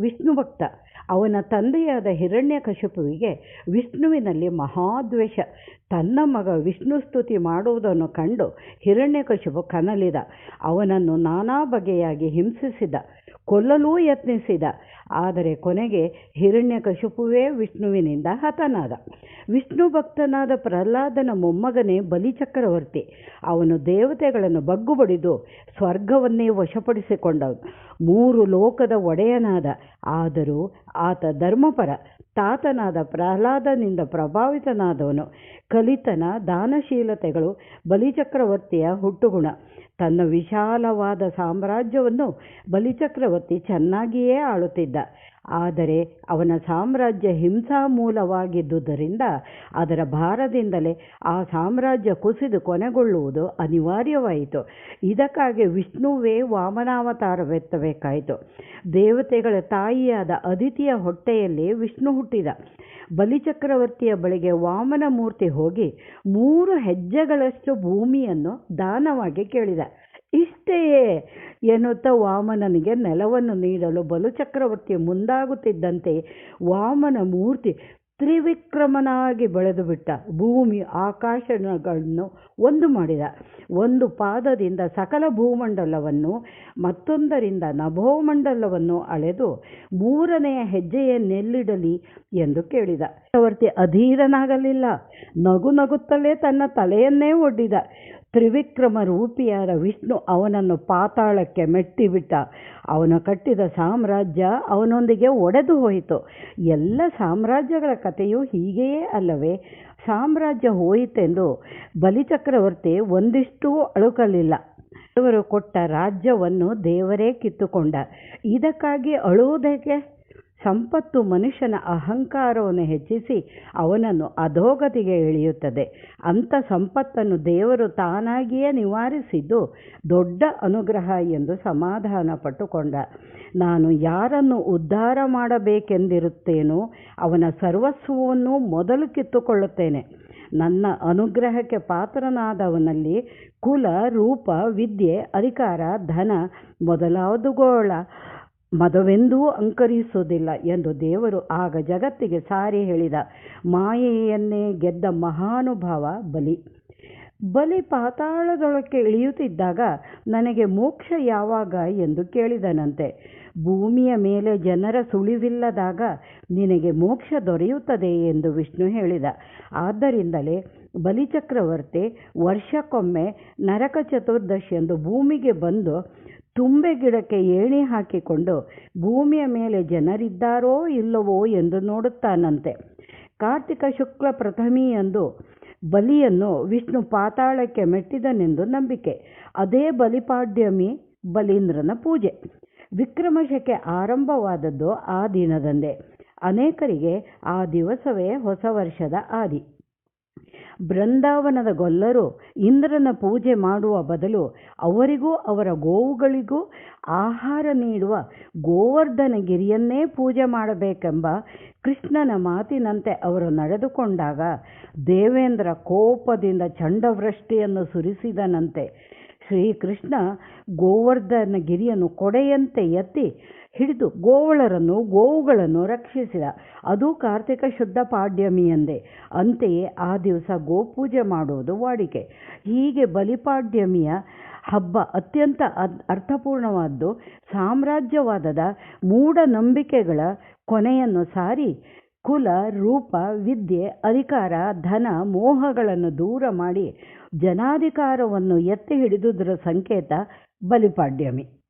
ವಿಷ್ಣು ಭಕ್ತ. ಅವನ ತಂದೆಯಾದ ಹಿರಣ್ಯಕಶಿಪುವಿಗೆ ವಿಷ್ಣುವಿನಲ್ಲಿ ಮಹಾದ್ವೇಷ. ತನ್ನ ಮಗ ವಿಷ್ಣು ಸ್ತುತಿ ಮಾಡುವುದನ್ನು ಕಂಡು ಹಿರಣ್ಯಕಶಿಪು ಕನಲಿದ. ಅವನನ್ನು ನಾನಾ ಬಗೆಯಾಗಿ ಹಿಂಸಿಸಿದ. ಕೊಲ್ಲಲೂ ಯತ್ನಿಸಿದ. ಆದರೆ ಕೊನೆಗೆ ಹಿರಣ್ಯಕಶಿಪುವೇ ವಿಷ್ಣುವಿನಿಂದ ಹತನಾದ. ವಿಷ್ಣು ಭಕ್ತನಾದ ಪ್ರಹ್ಲಾದನ ಮೊಮ್ಮಗನೇ ಬಲಿಚಕ್ರವರ್ತಿ. ಅವನು ದೇವತೆಗಳನ್ನು ಬಗ್ಗುಬಡಿದು ಸ್ವರ್ಗವನ್ನೇ ವಶಪಡಿಸಿಕೊಂಡವನು ಮೂರು ಲೋಕದ ಒಡೆಯನಾದ. ಆದರೂ ಆತ ಧರ್ಮಪರ. ತಾತನಾದ ಪ್ರಹ್ಲಾದನಿಂದ ಪ್ರಭಾವಿತನಾದವನು. ಕಲಿತನ ದಾನಶೀಲತೆಗಳು ಬಲಿಚಕ್ರವರ್ತಿಯ ಹುಟ್ಟುಗುಣ. ತನ್ನ ವಿಶಾಲವಾದ ಸಾಮ್ರಾಜ್ಯವನ್ನು ಬಲಿಚಕ್ರವರ್ತಿ ಚೆನ್ನಾಗಿಯೇ ಆಳುತ್ತಿದ್ದ. ಆದರೆ ಅವನ ಸಾಮ್ರಾಜ್ಯ ಹಿಂಸಾಮೂಲವಾಗಿದ್ದುದರಿಂದ ಅದರ ಭಾರದಿಂದಲೇ ಆ ಸಾಮ್ರಾಜ್ಯ ಕುಸಿದು ಕೊನೆಗೊಳ್ಳುವುದು ಅನಿವಾರ್ಯವಾಯಿತು. ಇದಕ್ಕಾಗಿ ವಿಷ್ಣುವೇ ವಾಮನಾವತಾರವೆತ್ತಬೇಕಾಯಿತು. ದೇವತೆಗಳ ತಾಯಿಯಾದ ಅದಿತಿಯ ಹೊಟ್ಟೆಯಲ್ಲಿ ವಿಷ್ಣು ಹುಟ್ಟಿದ. ಬಲಿಚಕ್ರವರ್ತಿಯ ಬಳಿಗೆ ವಾಮನ ಮೂರ್ತಿ ಹೋಗಿ ಮೂರು ಹೆಜ್ಜೆಗಳಷ್ಟು ಭೂಮಿಯನ್ನು ದಾನವಾಗಿ ಕೇಳಿದ. ಇಷ್ಟೆಯೇ ಎನ್ನುತ್ತಾ ವಾಮನನಿಗೆ ನೆಲವನ್ನು ನೀಡಲು ಬಲುಚಕ್ರವರ್ತಿ ಮುಂದಾಗುತ್ತಿದ್ದಂತೆ ವಾಮನ ಮೂರ್ತಿ ತ್ರಿವಿಕ್ರಮನಾಗಿ ಬೆಳೆದು ಬಿಟ್ಟ. ಭೂಮಿ ಆಕಾಶಗಳನ್ನು ಒಂದು ಮಾಡಿದ. ಒಂದು ಪಾದದಿಂದ ಸಕಲ ಭೂಮಂಡಲವನ್ನು, ಮತ್ತೊಂದರಿಂದ ನಭೋಮಂಡಲವನ್ನು ಅಳೆದು ಮೂರನೆಯ ಹೆಜ್ಜೆಯನ್ನೆಲ್ಲಿಡಲಿ ಎಂದು ಕೇಳಿದ. ಚಕ್ರವರ್ತಿ ಅಧೀರನಾಗಲಿಲ್ಲ. ನಗು ನಗುತ್ತಲೇ ತನ್ನ ತಲೆಯನ್ನೇ ಒಡ್ಡಿದ. ತ್ರಿವಿಕ್ರಮ ರೂಪಿಯಾದ ವಿಷ್ಣು ಅವನನ್ನು ಪಾತಾಳಕ್ಕೆ ಮೆಟ್ಟಿಬಿಟ್ಟ. ಅವನು ಕಟ್ಟಿದ ಸಾಮ್ರಾಜ್ಯ ಅವನೊಂದಿಗೆ ಒಡೆದು ಹೋಯಿತು. ಎಲ್ಲ ಸಾಮ್ರಾಜ್ಯಗಳ ಕಥೆಯೂ ಹೀಗೆಯೇ ಅಲ್ಲವೇ? ಸಾಮ್ರಾಜ್ಯ ಹೋಯಿತೆಂದು ಬಲಿಚಕ್ರವರ್ತಿ ಒಂದಿಷ್ಟು ಅಳುಕಲಿಲ್ಲ. ದೇವರು ಕೊಟ್ಟ ರಾಜ್ಯವನ್ನು ದೇವರೇ ಕಿತ್ತುಕೊಂಡ. ಇದಕ್ಕಾಗಿ ಅಳುವುದಕ್ಕೆ ಸಂಪತ್ತು ಮನುಷ್ಯನ ಅಹಂಕಾರವನ್ನು ಹೆಚ್ಚಿಸಿ ಅವನನ್ನು ಅಧೋಗತಿಗೆ ಇಳಿಯುತ್ತದೆ ಅಂಥ ಸಂಪತ್ತನ್ನು ದೇವರು ತಾನಾಗಿಯೇ ನಿವಾರಿಸಿದ್ದು ದೊಡ್ಡ ಅನುಗ್ರಹ ಎಂದು ಸಮಾಧಾನ ಪಟ್ಟುಕೊಂಡ ನಾನು ಯಾರನ್ನು ಉದ್ಧಾರ ಮಾಡಬೇಕೆಂದಿರುತ್ತೇನೋ ಅವನ ಸರ್ವಸ್ವವನ್ನು ಮೊದಲು ಕಿತ್ತುಕೊಳ್ಳುತ್ತೇನೆ. ನನ್ನ ಅನುಗ್ರಹಕ್ಕೆ ಪಾತ್ರನಾದವನಲ್ಲಿ ಕುಲ, ರೂಪ, ವಿದ್ಯೆ, ಅಧಿಕಾರ, ಧನ ಮೊದಲಾದವುಗಳ ಮದವೆಂದೂ ಅಂಕರಿಸುವುದಿಲ್ಲ ಎಂದು ದೇವರು ಆಗ ಜಗತ್ತಿಗೆ ಸಾರಿ ಹೇಳಿದ. ಮಾಯೆಯನ್ನೇ ಗೆದ್ದ ಮಹಾನುಭಾವ ಬಲಿ. ಬಲಿ ಪಾತಾಳದೊಳಕ್ಕೆ ಇಳಿಯುತ್ತಿದ್ದಾಗ ನನಗೆ ಮೋಕ್ಷ ಯಾವಾಗ ಎಂದು ಕೇಳಿದನಂತೆ. ಭೂಮಿಯ ಮೇಲೆ ಜನರ ಸುಳಿವಿಲ್ಲದಾಗ ನಿನಗೆ ಮೋಕ್ಷ ದೊರೆಯುತ್ತದೆ ಎಂದು ವಿಷ್ಣು ಹೇಳಿದ. ಆದ್ದರಿಂದಲೇ ಬಲಿಚಕ್ರವರ್ತಿ ವರ್ಷಕ್ಕೊಮ್ಮೆ ನರಕ ಚತುರ್ದಶಿ ಎಂದು ಭೂಮಿಗೆ ಬಂದು ತುಂಬೆ ಗಿಡಕ್ಕೆ ಏಣಿ ಹಾಕಿಕೊಂಡು ಭೂಮಿಯ ಮೇಲೆ ಜನರಿದ್ದಾರೋ ಇಲ್ಲವೋ ಎಂದು ನೋಡುತ್ತಾನಂತೆ. ಕಾರ್ತಿಕ ಶುಕ್ಲ ಪ್ರಥಮಿಯಂದು ಬಲಿಯನ್ನು ವಿಷ್ಣು ಪಾತಾಳಕ್ಕೆ ಮೆಟ್ಟಿದನೆಂದು ನಂಬಿಕೆ. ಅದೇ ಬಲಿಪಾಡ್ಯಮಿ, ಬಲೀಂದ್ರನ ಪೂಜೆ. ವಿಕ್ರಮಶಕೆ ಆರಂಭವಾದದ್ದು ಆ ದಿನದಂದೇ. ಅನೇಕರಿಗೆ ಆ ದಿವಸವೇ ಹೊಸ ವರ್ಷದ ಆದಿ. ಬೃಂದಾವನದ ಗೊಲ್ಲರು ಇಂದ್ರನ ಪೂಜೆ ಮಾಡುವ ಬದಲು ಅವರಿಗೂ ಅವರ ಗೋವುಗಳಿಗೂ ಆಹಾರ ನೀಡುವ ಗೋವರ್ಧನಗಿರಿಯನ್ನೇ ಪೂಜೆ ಮಾಡಬೇಕೆಂಬ ಕೃಷ್ಣನ ಮಾತಿನಂತೆ ಅವರು ನಡೆದುಕೊಂಡಾಗ ದೇವೇಂದ್ರ ಕೋಪದಿಂದ ಚಂಡವೃಷ್ಟಿಯನ್ನು ಸುರಿಸಿದನಂತೆ ಶ್ರೀಕೃಷ್ಣ ಗೋವರ್ಧನಗಿರಿಯನ್ನು ಕೊಡೆಯಂತೆ ಎತ್ತಿ ಹಿಡಿದು ಗೋವಳರನ್ನು, ಗೋವುಗಳನ್ನು ರಕ್ಷಿಸಿದ. ಅದು ಕಾರ್ತಿಕ ಶುದ್ಧ ಪಾಡ್ಯಮಿಯಂದೇ ಅಂತೆಯೇ ಆ ದಿವಸ ಗೋಪೂಜೆ ಮಾಡುವುದು ವಾಡಿಕೆ. ಹೀಗೆ ಬಲಿಪಾಡ್ಯಮಿಯ ಹಬ್ಬ ಅತ್ಯಂತ ಅರ್ಥಪೂರ್ಣವಾದ್ದು. ಸಾಮ್ರಾಜ್ಯವಾದದ ಮೂಢನಂಬಿಕೆಗಳ ಕೊನೆಯನ್ನು ಸಾರಿ ಕುಲ, ರೂಪ, ವಿದ್ಯೆ, ಅಧಿಕಾರ, ಧನ, ಮೋಹಗಳನ್ನು ದೂರ ಮಾಡಿ ಜನಾಧಿಕಾರವನ್ನು ಎತ್ತಿ ಹಿಡಿದುದರ ಸಂಕೇತ ಬಲಿಪಾಡ್ಯಮಿ.